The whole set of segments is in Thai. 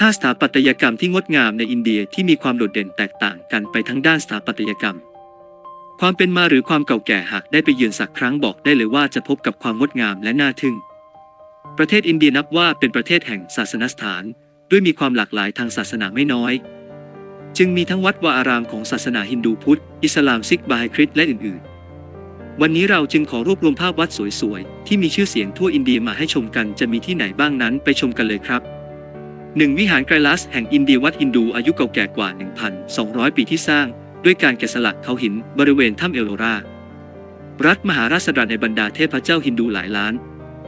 5 สถาปัตยกรรมที่งดงามในอินเดียที่มีความโดดเด่นแตกต่างกันไปทั้งด้านสถาปัตยกรรม ความเป็นมาหรือความเก่าแก่หากได้ไปเยือนสักครั้งบอกได้เลยว่าจะพบกับความงดงามและน่าทึ่ง ประเทศอินเดียนับว่าเป็นประเทศแห่งศาสนสถาน ด้วยมีความหลากหลายทางศาสนาไม่น้อย จึงมีทั้งวัดวาอารามของศาสนาฮินดูพุทธ อิสลามซิกบาฮคริสต์และอื่นๆ วันนี้เราจึงขอรวบรวมภาพวัดสวยๆที่มีชื่อเสียงทั่วอินเดียมาให้ชมกันจะมีที่ไหนบ้างนั้นไปชมกันเลยครับ 1. วิหารไกรลัสแห่งอินเดียวัดฮินดูอายุเก่าแก่กว่า 1,200 ปีที่สร้าง ด้วยการแกะสลักเขาหินบริเวณถ้ำเอลโลรา รัฐมหาราชดัในบรรดาเทพเจ้าฮินดูหลายล้าน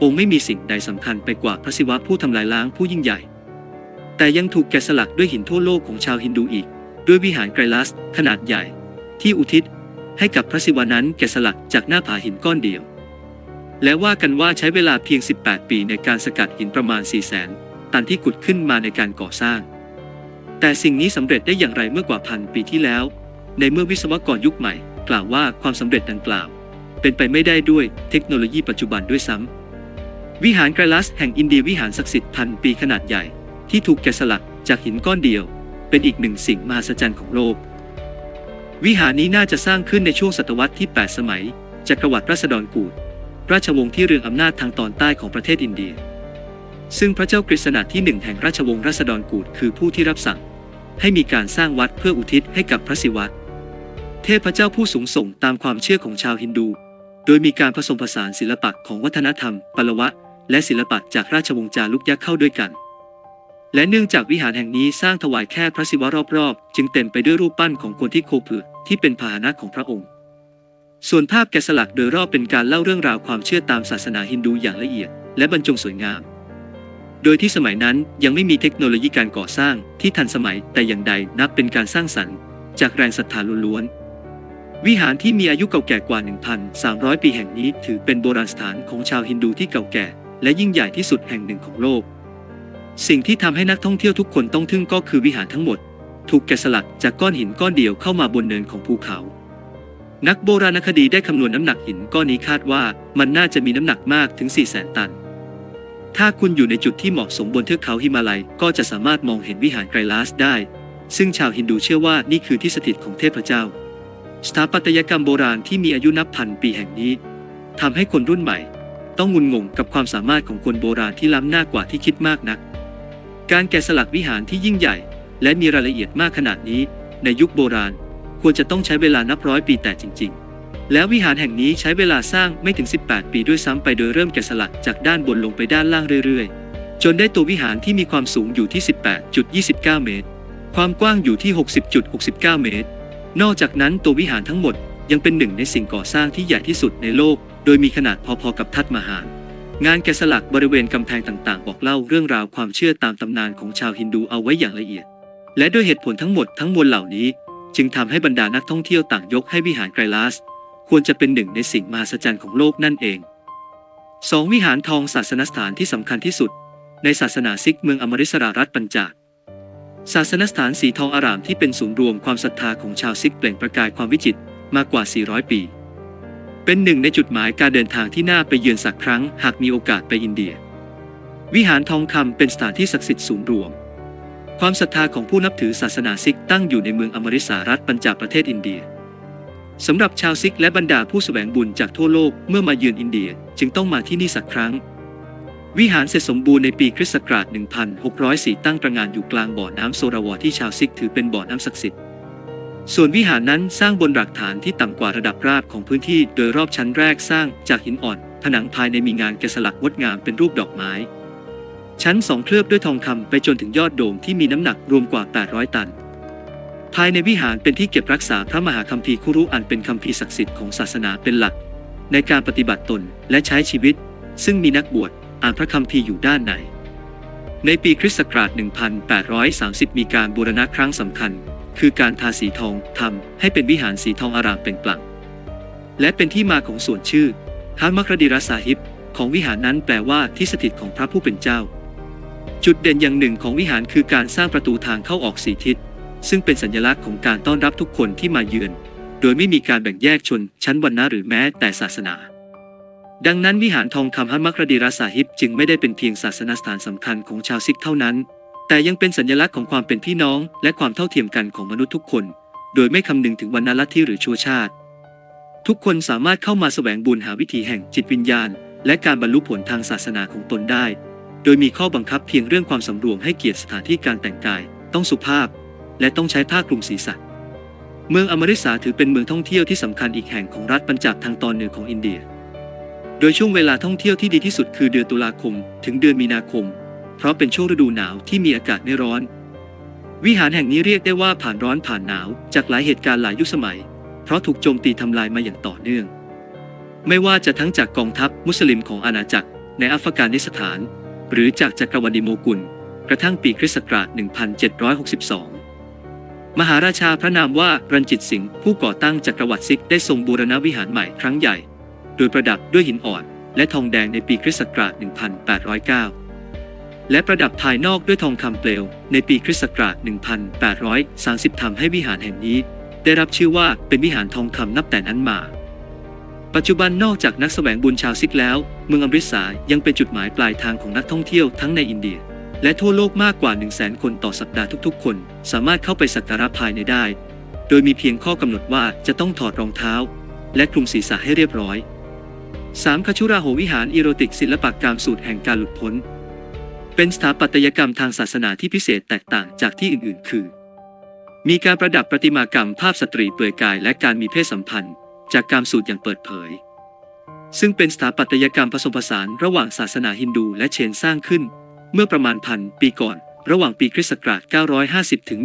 องค์ไม่มีสิ่งใดสำคัญไปกว่าพระศิวะผู้ทำลายล้างผู้ยิ่งใหญ่ แต่ยังถูกแกะสลักด้วยหินทั่วโลกของชาวฮินดูอีก ด้วยวิหารไกรลัสขนาดใหญ่ ที่อุทิศให้กับพระศิวะนั้นแกะสลักจากหน้าผาหินก้อนเดียว และว่ากันว่าใช้เวลาเพียง 18 ปีในการสกัดหินประมาณ4 0 0 0 0 ตันที่ขุดขึ้นมาในการก่อสร้าง แต่สิ่งนี้สำเร็จได้อย่างไรเมื่อกว่าพันปีที่แล้ว ในเมื่อวิศวกรยุคใหม่ กล่าวว่าความสำเร็จดังกล่าว เป็นไปไม่ได้ด้วยเทคโนโลยีปัจจุบันด้วยซ้ำวิหารไกรลัสแห่งอินเดียวิหารศักดิ์สิทธิ์พันปีขนาดใหญ่ ที่ถูกแกะสลักจากหินก้อนเดียว เป็นอีกหนึ่งสิ่งมหัศจรรย์ของโลก วิหารนี้น่าจะสร้างขึ้นในช่วงศตวรรษที่ 8 สมัยจักรวรรดิราษฎรกูฏราชวงศ์ที่เรืองอำนาจทางตอนใต้ของประเทศอินเดีย ซึ่งพระเจ้ากฤษณะที่หนึ่งแห่งราชวงศ์ราษฎรกูฏคือผู้ที่รับสั่ง ให้มีการสร้างวัดเพื่ออุทิศให้กับพระศิวะ เทพเจ้าผู้สูงส่งตามความเชื่อของชาวฮินดู โดยมีการผสมผสานศิลปะของวัฒนธรรมปลวะ และศิลปะจากราชวงศ์จารุกยักษ์เข้าด้วยกัน และเนื่องจากวิหารแห่งนี้สร้างถวายแค่พระศิวะรอบๆ จึงเต็มไปด้วยรูปปั้นของคนที่โคเผือที่เป็นพาหนะของพระองค์ ส่วนภาพแกะสลักโดยรอบเป็นการเล่าเรื่องราวความเชื่อตามศาสนาฮินดูอย่างละเอียด และบรรจงสวยงาม โดยที่สมัยนั้นยังไม่มีเทคโนโลยีการก่อสร้างที่ทันสมัยแต่อย่างใดนับเป็นการสร้างสรรค์จากแรงศรัทธาล้วนๆ วิหารที่มีอายุเก่าแก่กว่า 1,300 ปีแห่งนี้ถือเป็นโบราณสถานของชาวฮินดูที่เก่าแก่ และยิ่งใหญ่ที่สุดแห่งหนึ่งของโลก สิ่งที่ทำให้นักท่องเที่ยวทุกคนต้องทึ่งก็คือวิหารทั้งหมด ถูกแกะสลักจากก้อนหินก้อนเดียวเข้ามาบนเนินของภูเขา นักโบราณคดีได้คำนวณน้ำหนักหินก้อนนี้คาดว่ามันน่าจะมีน้ำหนักมากถึง 4 0 0 0 0 0 ตัน ถ้าคุณอยู่ในจุดที่เหมาะสมบนเทือกเขาหิมาลัย ก็จะสามารถมองเห็นวิหารไกรลาสได้ ซึ่งชาวฮินดูเชื่อว่านี่คือที่สถิตของเทพเจ้า สถาปัตยกรรมโบราณที่มีอายุนับพันปีแห่งนี้ทำให้คนรุ่นใหม่ ต้องงุนงงกับความสามารถของคนโบราณที่ล้ำหน้ากว่าที่คิดมากนัก การแกะสลักวิหารที่ยิ่งใหญ่ และมีรายละเอียดมากขนาดนี้ ในยุคโบราณ ควรจะต้องใช้เวลานับร้อยปีแต่จริง ๆ แล้ววิหารแห่งนี้ใช้เวลาสร้างไม่ถึง 18 ปีด้วยซ้ำไปโดยเริ่มแกะสลักจากด้านบนลงไปด้านล่างเรื่อยๆ จนได้ตัววิหารที่มีความสูงอยู่ที่ 18.29 เมตร ความกว้างอยู่ที่ 60.69 เมตร นอกจากนั้นตัววิหารทั้งหมดยังเป็นหนึ่งในสิ่งก่อสร้างที่ใหญ่ที่สุดในโลก โดยมีขนาดพอๆกับทัดมหาร งานแกะสลักบริเวณกำแพงต่างๆ บอกเล่าเรื่องราวความเชื่อตามตำนานของชาวฮินดูเอาไว้อย่างละเอียด และด้วยเหตุผลทั้งหมดทั้งมวลเหล่านี้ จึงทำให้บรรดานักท่องเที่ยวต่างยกให้วิหารไกรลาส ควรจะเป็นหนึ่งในสิ่งมหัศจรรย์ของโลกนั่นเอง 2. วิหารทองศาสนสถานที่สำคัญที่สุด ในศาสนาซิกเมืองอมริสรารัฐปัญจาศาสนสถานสีทองอารามที่เป็นศูนย์รวมความศรัทธาของชาวซิกเปล่งประกายความวิจิตรมากกว่า 400 ปี เป็นหนึ่งในจุดหมายการเดินทางที่น่าไปเยือนสักครั้ง หากมีโอกาสไปอินเดีย วิหารทองคำเป็นสถานที่ศักดิ์สิทธิ์ศูนย์รวม ความศรัทธาของผู้นับถือศาสนาซิกตั้งอยู่ในเมืองอมริสารัฐปัญจาประเทศอินเดีย สำหรับชาวซิกและบรรดาผู้แสวงบุญจากทั่วโลกเมื่อมาเยือนอินเดียจึงต้องมาที่นี่สักครั้ง วิหารเสร็จสมบูรณ์ในปีคริสต์ศักราช 1604 ตั้งตระงานอยู่กลางบ่อน้ำโซราวอที่ชาวซิกถือเป็นบ่อน้ำศักดิ์สิทธิ์ ส่วนวิหารนั้นสร้างบนหลักฐานที่ต่ำกว่าระดับราบของพื้นที่โดยรอบชั้นแรกสร้างจากหินอ่อน ผนังภายในมีงานแกะสลักงดงามเป็นรูปดอกไม้ ชั้นสองเคลือบด้วยทองคำไปจนถึงยอดโดมที่มีน้ำหนักรวมกว่า 800 ตัน ภายในวิหารเป็นที่เก็บรักษาพระมหาคัมภีร์คุรุอันเป็นคัมภีร์ศักดิ์สิทธิ์ของศาสนาเป็นหลัก ในการปฏิบัติตนและใช้ชีวิต ซึ่งมีนักบวชอ่านพระคัมภีร์อยู่ด้านในในปีคริสต์ศักราช 1830 มีการบูรณะครั้งสำคัญ คือการทาสีทองทำให้เป็นวิหารสีทองอารามเป็นปลังและเป็นที่มาของส่วนชื่อฮามักรดีรัสาฮิบของวิหารนั้นแปลว่าที่สถิตของพระผู้เป็นเจ้า จุดเด่นอย่างหนึ่งของวิหารคือการสร้างประตูทางเข้าออกสีทิศ ซึ่งเป็นสัญลักษณ์ของการต้อนรับทุกคนที่มาเยือน โดยไม่มีการแบ่งแยกชนชั้นวรรณะหรือแม้แต่ศาสนา ดังนั้นวิหารทองคำฮัมมักรดีรัสาฮิบจึงไม่ได้เป็นเพียงศาสนสถานสำคัญของชาวซิกเท่านั้น แต่ยังเป็นสัญลักษณ์ของความเป็นพี่น้อง และความเท่าเทียมกันของมนุษย์ทุกคน โดยไม่คำนึงถึงวรรณลัทธิหรือชั่วชาติ ทุกคนสามารถเข้ามาแสวงบุญหาวิถีแห่งจิตวิญญาณ และการบรรลุผลทางศาสนาของตนได้ โดยมีข้อบังคับเพียงเรื่องความสำรวมให้เกียรติสถานที่การแต่งกาย ต้องสุภาพ และต้องใช้ผ้าคลุมศีรษะ เมืองอมริสาถือเป็นเมืองท่องเที่ยวที่สำคัญอีกแห่งของรัฐปัญจาบทางตอนเหนือของอินเดีย โดยช่วงเวลาท่องเที่ยวที่ดีที่สุดคือเดือนตุลาคม ถึงเดือนมีนาคม เพราะเป็นช่วงฤดูหนาวที่มีอากาศไม่ร้อน วิหารแห่งนี้เรียกได้ว่าผ่านร้อนผ่านหนาวจากหลายเหตุการณ์หลายยุคสมัย เพราะถูกโจมตีทำลายมาอย่างต่อเนื่อง ไม่ว่าจะทั้งจากกองทัพมุสลิมของอาณาจักรในอัฟกานิสถาน หรือจากจักรวรรดิโมกุล กระทั่งปีคริสต์ศักราช 1762 มหาราชาพระนามว่ารันจิตสิงห์ผู้ก่อตั้งจักรวรรดิซิกได้ทรงบูรณวิหารใหม่ครั้งใหญ่ โดยประดับด้วยหินอ่อน และทองแดงในปีคริสต์ศักราช 1809 และประดับภายนอกด้วยทองคำเปลว ในปีคริสต์ศักราช 1830ทำให้วิหารแห่งนี้ ได้รับชื่อว่าเป็นวิหารทองคำนับแต่นั้นมา ปัจจุบันนอกจากนักแสวงบุญชาวซิกแล้ว เมืองอมริตสายังเป็นจุดหมายปลายทางของนักท่องเที่ยวทั้งในอินเดีย และทั่วโลกมากกว่า 1 0 0 0 0แสนคนต่อสัปดาห์ทุกๆ คน สามารถเข้าไปสักการะภายในได้ โดยมีเพียงข้อกำหนดว่าจะต้องถอดรองเท้า และคลุมศีรษะให้เรียบร้อย 3. คชุราโหวิหารอีโรติกศิลปกรรมสูตรแห่งการหลุดพ้น เป็นสถาปัตยกรรมทางศาสนาที่พิเศษแตกต่างจากที่อื่นๆ คือ มีการประดับประติมากรรมภาพสตรีเปลือยกายและการมีเพศสัมพันธ์ จากการสูตรอย่างเปิดเผย ซึ่งเป็นสถาปัตยกรรมผสมผสานระหว่างศาสนาฮินดูและเชนสร้างขึ้น เมื่อประมาณพันปีก่อน ระหว่างปีคริสต์ศักราช 950 ถึง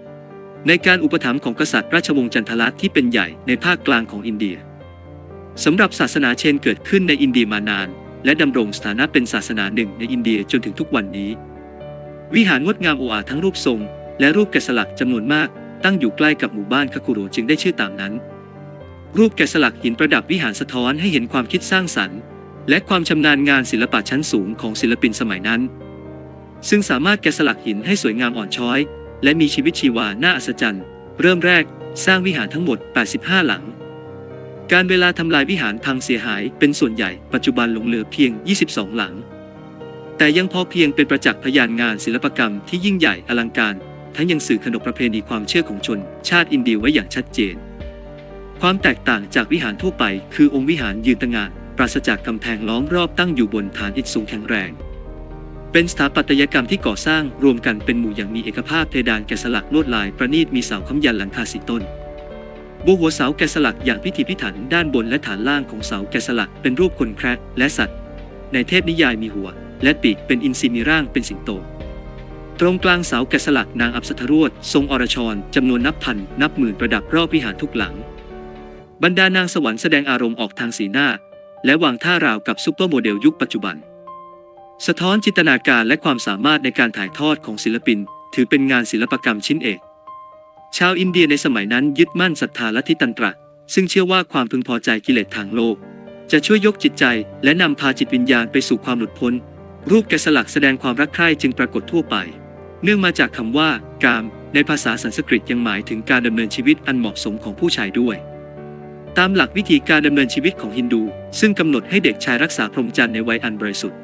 1050 ในการอุปถัมภ์ของกษัตริย์ราชวงศ์จันทรัตที่เป็นใหญ่ในภาคกลางของอินเดียสำหรับศาสนาเชนเกิดขึ้นในอินเดียมานาน และดำรงสถานะเป็นศาสนาหนึ่งในอินเดียจนถึงทุกวันนี้ วิหารงดงามโออาทั้งรูปทรง และรูปแกะสลักจำนวนมาก ตั้งอยู่ใกล้กับหมู่บ้านคาคุโรจึงได้ชื่อตามนั้น รูปแกะสลักหินประดับวิหารสะท้อนให้เห็นความคิดสร้างสรรค์ และความชำนาญงานศิลปะชั้นสูงของศิลปินสมัยนั้น ซึ่งสามารถแกะสลักหินให้สวยงามอ่อนช้อย และมีชีวิตชีวาน่าอัศจรรย์ เริ่มแรกสร้างวิหารทั้งหมด 85 หลัง การเวลาทำลายวิหารพังเสียหายเป็นส่วนใหญ่ปัจจุบันหลงเหลือเพียง 22 หลัง แต่ยังพอเพียงเป็นประจักษ์พยานงานศิลปกรรมที่ยิ่งใหญ่อลังการ ทั้งยังสื่อขนบประเพณีความเชื่อของชน ชาติอินเดียไว้อย่างชัดเจน ความแตกต่างจากวิหารทั่วไป คือองค์วิหารยืนตระหง่าน ปราศจากกำแพงล้อมรอบตั้งอยู่บนฐานอิฐสูงแข็งแรง เป็นสถาปัตยกรรมที่ก่อสร้างรวมกันเป็นหมู่อย่างมีเอกภาพเพดานแกะสลักลวดลายประณีตมีเสาค้ำยันหลังคาสีต้นบนหัวเสาแกะสลักอย่างพิถีพิถันด้านบนและฐานล่างของเสาแกะสลักเป็นรูปคนแคระและสัตว์ ในเทพนิยายมีหัว และปีกเป็นอินทรีมีร่างเป็นสิงโต ตรงกลางเสาแกะสลักนางอัปสธรวดทรงอรชรจำนวนนับพันนับหมื่นประดับรอบวิหารทุกหลัง บรรดานางสวรรค์แสดงอารมณ์ออกทางสีหน้า และวางท่าราวกับซุปเปอร์โมเดลยุคปัจจุบัน สะท้อนจินตนาการและความสามารถในการถ่ายทอดของศิลปิน ถือเป็นงานศิลปกรรมชิ้นเอก ชาวอินเดียในสมัยนั้นยึดมั่นศรัทธาลัทธิตันตระ ซึ่งเชื่อว่าความพึงพอใจกิเลสทางโลก จะช่วยยกจิตใจและนำพาจิตวิญญาณไปสู่ความหลุดพ้น รูปแกะสลักแสดงความรักใคร่จึงปรากฏทั่วไป เนื่องมาจากคำว่า กาม ในภาษาสันสกฤตยังหมายถึงการดำเนินชีวิตอันเหมาะสมของผู้ชายด้วย ตามหลักวิธีการดำเนินชีวิตของฮินดู ซึ่งกำหนดให้เด็กชายรักษาพรหมจรรย์ในวัยอันบริสุทธิ์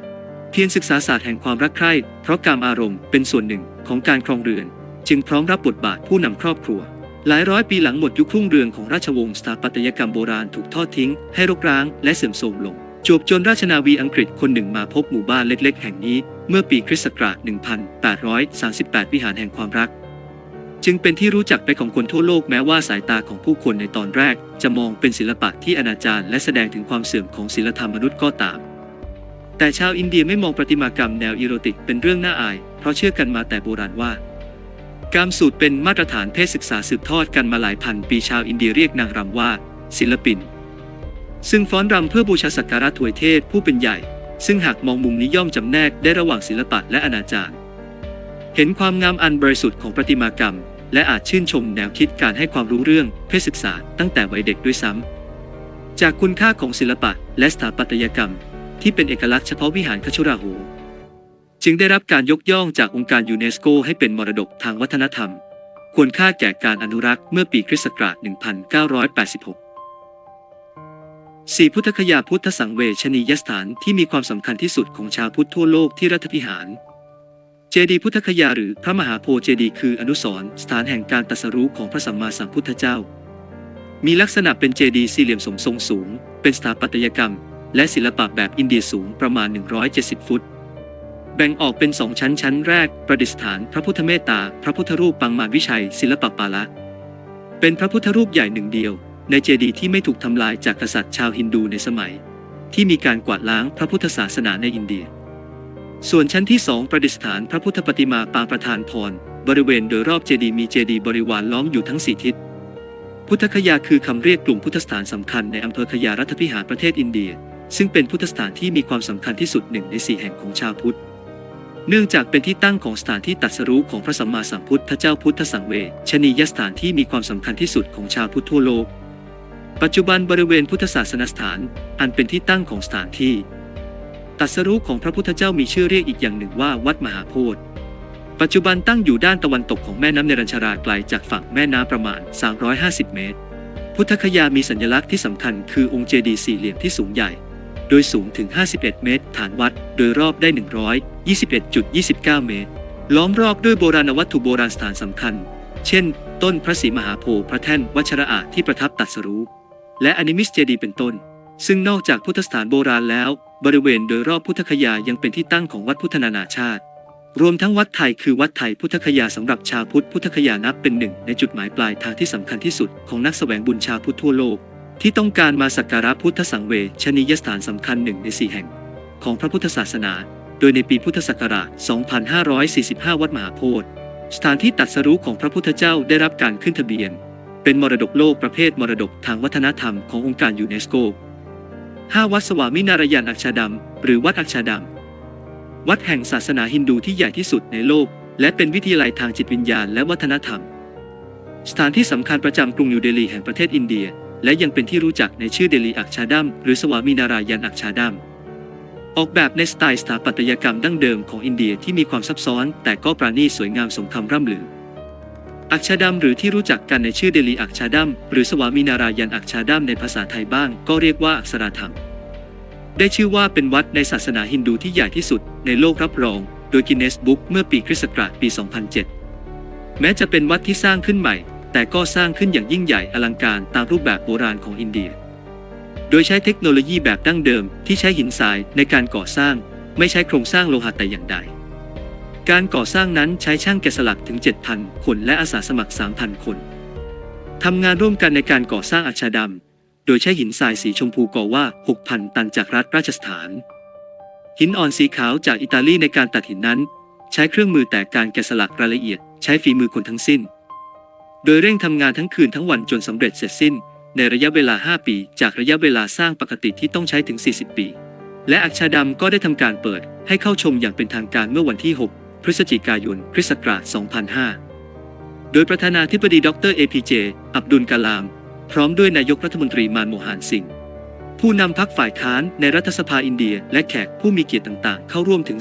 เพียรศึกษาศาสตร์แห่งความรักใคร่ เพราะการอารมณ์เป็นส่วนหนึ่งของการครองเรือน จึงพร้อมรับบทบาทผู้นำครอบครัว หลายร้อยปีหลังหมดยุครุ่งเรืองของราชวงศ์สถาปัตยกรรมโบราณถูกทอดทิ้ง ให้รกร้างและเสื่อมโทรมลงจวบจนราชนาวีอังกฤษคนหนึ่งมาพบหมู่บ้านเล็ก ๆ แห่งนี้ เมื่อปีคริสต์ศักราช 1838 วิหารแห่งความรัก จึงเป็นที่รู้จักไปของคนทั่วโลกแม้ว่าสายตาของผู้คนในตอนแรก จะมองเป็นศิลปะที่อนาจารและแสดงถึงความเสื่อมของศิลธรรมมนุษย์ก็ตาม แต่ชาวอินเดียไม่มองประติมากรรมแนวอีโรติกเป็นเรื่องน่าอาย เพราะเชื่อกันมาแต่โบราณว่า การสูตรเป็นมาตรฐานเพศศึกษาสืบทอดกันมาหลายพันปีชาวอินเดียเรียกนางรำว่า ศิลปิน ซึ่งฟ้อนรำเพื่อบูชาสักการะถวยเทพผู้เป็นใหญ่ ซึ่งหากมองมุมนี้ย่อมจำแนกได้ระหว่างศิลปะและอนาจารเห็นความงามอันบริสุทธิ์ของประติมากรรม และอาจชื่นชมแนวคิดการให้ความรู้เรื่องเพศศึกษาตั้งแต่วัยเด็กด้วยซ้ำ จากคุณค่าของศิลปะและสถาปัตยกรรม ที่เป็นเอกลักษณ์เฉพาะวิหารคชุราโหจึงได้รับการยกย่องจากองค์การยูเนสโกให้เป็นมรดกทางวัฒนธรรม ควรค่าแก่การอนุรักษ์เมื่อปีคริสต์ศักราช 1986สี่พุทธคยาพุทธสังเวชนียสถานที่มีความสำคัญที่สุดของชาวพุทธทั่วโลกที่รัฐพิหาร เจดีย์พุทธคยาหรือพระมหาโพธิ์เจดีย์คืออนุสรณ์สถานแห่งการตรัสรู้ของพระสัมมาสัมพุทธเจ้า มีลักษณะเป็นเจดีย์สี่เหลี่ยมสมทรงสูง เป็นสถาปัตยกรรม และศิลปะแบบอินเดียสูงประมาณ 170 ฟุต แบ่งออกเป็นสองชั้นชั้นแรก ประดิษฐานพระพุทธเมตตา พระพุทธรูปปังมารวิชัย ศิลปะปาละ เป็นพระพุทธรูปใหญ่หนึ่งเดียว ในเจดีย์ที่ไม่ถูกทำลายจากกษัตริย์ชาวฮินดูในสมัย ที่มีการกวาดล้างพระพุทธศาสนาในอินเดีย ส่วนชั้นที่สองประดิษฐานพระพุทธปฏิมาปางประธานพร บริเวณโดยรอบเจดีย์มีเจดีย์บริวารล้อมอยู่ทั้งสี่ทิศ พุทธคยาคือคำเรียกกลุ่มพุทธสถานสำคัญในอำเภอคยารัฐพิหารประเทศอินเดีย ซึ่งเป็นพุทธสถานที่มีความสำคัญที่สุดหนึ่งในสี่แห่งของชาวพุทธ เนื่องจากเป็นที่ตั้งของสถานที่ตรัสรู้ของพระสัมมาสัมพุทธเจ้าพุทธสังเวชนียสถานที่มีความสำคัญที่สุดของชาวพุทธทั่วโลก ปัจจุบันบริเวณพุทธศาสนสถาน อันเป็นที่ตั้งของสถานที่ ตัสรู้ของพระพุทธเจ้ามีชื่อเรียกอีกอย่างหนึ่งว่าวัดมหาโพธิ์ปัจจุบันตั้งอยู่ด้านตะวันตกของแม่น้ำเนรัญชราไกลจากฝั่งแม่น้ำประมาณ 350 เมตร พุทธคยามีสัญลักษณ์ที่สำคัญคือองค์เจดีย์สี่เหลี่ยมที่สูงใหญ่ โดยสูงถึง 51 เมตร ฐานวัด โดยรอบได้ 121.29 เมตร ล้อมรอบด้วยโบราณวัตถุโบราณสถานสำคัญ เช่น ต้นพระศรีมหาโพธิ์พระแท่นวัชระอาที่ประทับตรัสรู้และอนิมิสเจดีย์เป็นต้น ซึ่งนอกจากพุทธสถานโบราณแล้ว บริเวณโดยรอบพุทธคยายังเป็นที่ตั้งของวัดพุทธนานาชาติ รวมทั้งวัดไทยคือวัดไทยพุทธคยาสำหรับชาวพุทธพุทธคยานับเป็นหนึ่งในจุดหมายปลายทางที่สำคัญที่สุดของนักแสวงบุญชาวพุทธทั่วโลก ที่ต้องการมาสักการะพุทธสังเวชนียสถานสำคัญหนึ่งในสี่แห่ง ของพระพุทธศาสนา โดยในปีพุทธศักราช 2545 วัดมหาโพธิ์สถานที่ตรัสรู้ของพระพุทธเจ้าได้รับการขึ้นทะเบียน เป็นมรดกโลกประเภทมรดกทางวัฒนธรรมขององค์การยูเนสโก 5 วัดสวามินารยันอักชาดำหรือวัดอักชาดำวัดแห่งศาสนาฮินดูที่ใหญ่ที่สุดในโลก และเป็นวิทยาลัยทางจิตวิญญาณและวัฒนธรรม สถานที่สำคัญประจำกรุงนิวเดลีแห่งประเทศอินเดีย และยังเป็นที่รู้จักในชื่อเดลีอักชาดัมหรือสวามินารายันอักชาดัมออกแบบในสไตล์สถาปัตยกรรมดั้งเดิมของอินเดียที่มีความซับซ้อน แต่ก็ปราณีตสวยงามสมคำร่ำลือ อักชาดัมหรือที่รู้จักกันในชื่อเดลีอักชาดัมหรือสวามินารายันอักชาดัมในภาษาไทยบ้าง ก็เรียกว่าอักษราธรรม ได้ชื่อว่าเป็นวัดในศาสนาฮินดูที่ใหญ่ที่สุดในโลกรับรอง โดยกินเนสบุ๊กเมื่อปีคริสต์ศักราชปี 2007 แม้จะเป็นวัดที่สร้างขึ้นใหม่ แต่ก็สร้างขึ้นอย่างยิ่งใหญ่อลังการตามรูปแบบโบราณของอินเดีย โดยใช้เทคโนโลยีแบบดั้งเดิมที่ใช้หินทรายในการก่อสร้าง ไม่ใช้โครงสร้างโลหะแต่อย่างใด การก่อสร้างนั้นใช้ช่างแกะสลักถึง 7,000 คนและอาสาสมัคร 3,000 คนทำงานร่วมกันในการก่อสร้างอาชาดำ โดยใช้หินทรายสีชมพูก่อว่า 6,000 ตันจากรัฐราชสถาน หินอ่อนสีขาวจากอิตาลีในการตัดหินนั้น ใช้เครื่องมือแต่การแกะสลักรายละเอียด ใช้ฝีมือคนทั้งสิ้น โดยเร่งทำงานทั้งคืนทั้งวันจนสำเร็จเสร็จสิ้น ในระยะเวลา 5 ปี จากระยะเวลาสร้างปกติที่ต้องใช้ถึง 40 ปี และอักชาดำก็ได้ทำการเปิดให้เข้าชมอย่างเป็นทางการเมื่อวันที่ 6 พฤศจิกายน คริสต์ศักราช 2005 โดยประธานาธิบดีดรเอพีเจอับดุลกาลาม พร้อมด้วยนายกรัฐมนตรีมานโมหานสิงห์ผู้นำพักฝ่ายค้านในรัฐสภาอินเดีย และแขกผู้มีเกียรติต่างๆ เข้าร่วมถึง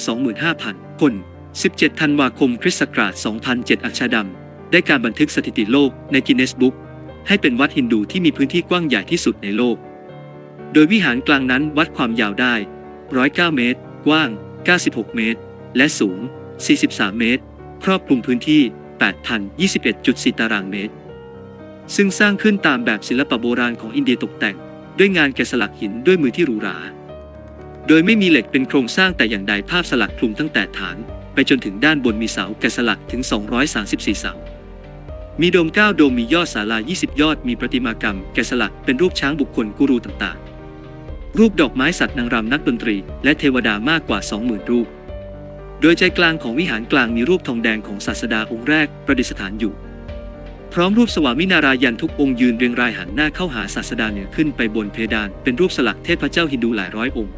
25,000 คน 17 ธันวาคม คริสต์ศักราช 2007 อักชาดำ ได้การบันทึกสถิติโลกในกินเนสบุ๊กให้เป็นวัดฮินดูที่มีพื้นที่กว้างใหญ่ที่สุดในโลก โดยวิหารกลางนั้นวัดความยาวได้ 109 เมตร กว้าง 96 เมตร และสูง 43 เมตร ครอบคลุมพื้นที่ 8,021.4 ตารางเมตร ซึ่งสร้างขึ้นตามแบบศิลปะโบราณของอินเดียตกแต่ง ด้วยงานแกะสลักหินด้วยมือที่หรูหรา โดยไม่มีเหล็กเป็นโครงสร้างแต่อย่างใดภาพสลักคลุมตั้งแต่ฐาน ไปจนถึงด้านบนมีเสาแกะสลักถึง 234 เสา มีโดม 9 โดมมียอดศาลา 20 ยอดมีประติมากรรม แกะสลักเป็นรูปช้างบุคคลกูรูต่างๆรูปดอกไม้สัตว์นางรำนักดนตรี และเทวดามากกว่า 20,000 รูป โดยใจกลางของวิหารกลางมีรูปทองแดงของศาสดาองค์แรกประดิษฐานอยู่ พร้อมรูปสวามินารายันทุกองค์ยืนเรียงรายหันหน้าเข้าหาศาสดาเหนือขึ้นไปบนเพดาน เป็นรูปสลักเทพเจ้าฮินดูหลายร้อยองค์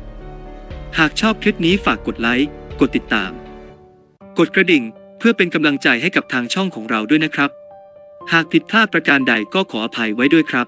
หากชอบคลิปนี้ฝากกดไลค์กดติดตาม กดกระดิ่งเพื่อเป็นกำลังใจให้กับทางช่องของเราด้วยนะครับ หากผิดพลาดประการใดก็ขออภัยไว้ด้วยครับ